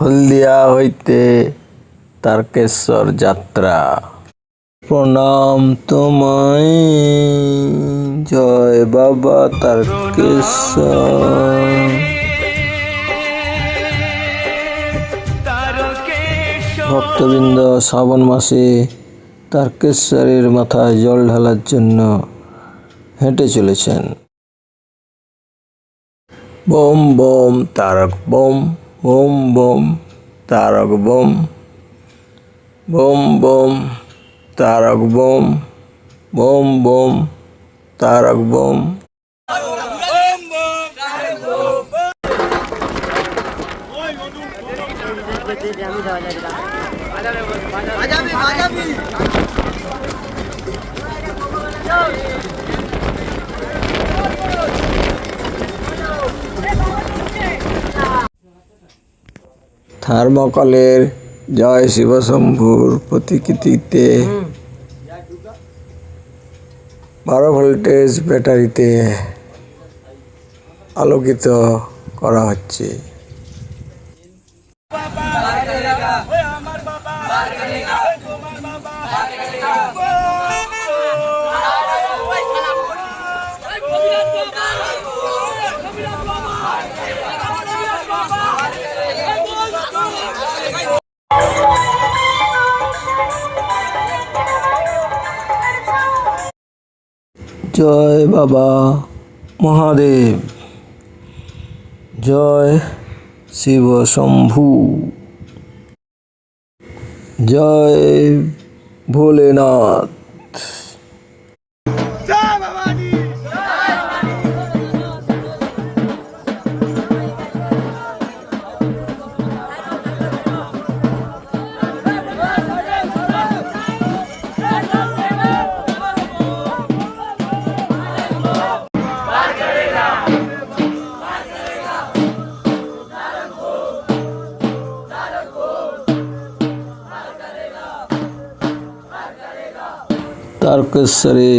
হলদিয়া হইতে তারকেশ্বর যাত্রা। প্রণাম তোমায়। জয় বাবা তারকেশ্বর। ভক্তবৃন্দ, শ্রাবণ মাসে তারকেশ্বরের মাথায় জল ঢালার জন্য হেঁটে চলেছেন। বোম বোম, তারক, বোম। বোম বোম তারক বোম। বোম বোম তারক বোম। বোম বোম তারক বোম। থার্মোকলের জয় শিবশম্ভুর প্রতিকৃতিতে। বারো ভোল্টেজ ব্যাটারিতে আলোকিত করা হচ্ছে। জয় বাবা মহাদেব। জয় শিব শম্ভু। জয় ভোলেনাথ। তারকেশ্বরে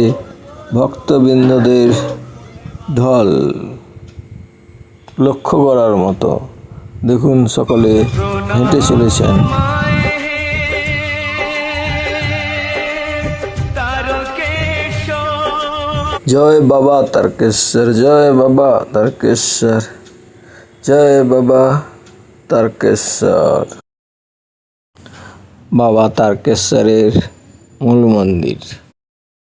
ভক্তবৃন্দদের ঢল লক্ষ্য করার মতো। দেখুন সকলে হেঁটে চলেছেন। জয় বাবা তারকেশ্বর, জয় বাবা তারকেশ্বর, জয় বাবা তারকেশ্বর। বাবা তারকেশ্বরের মূল মন্দির।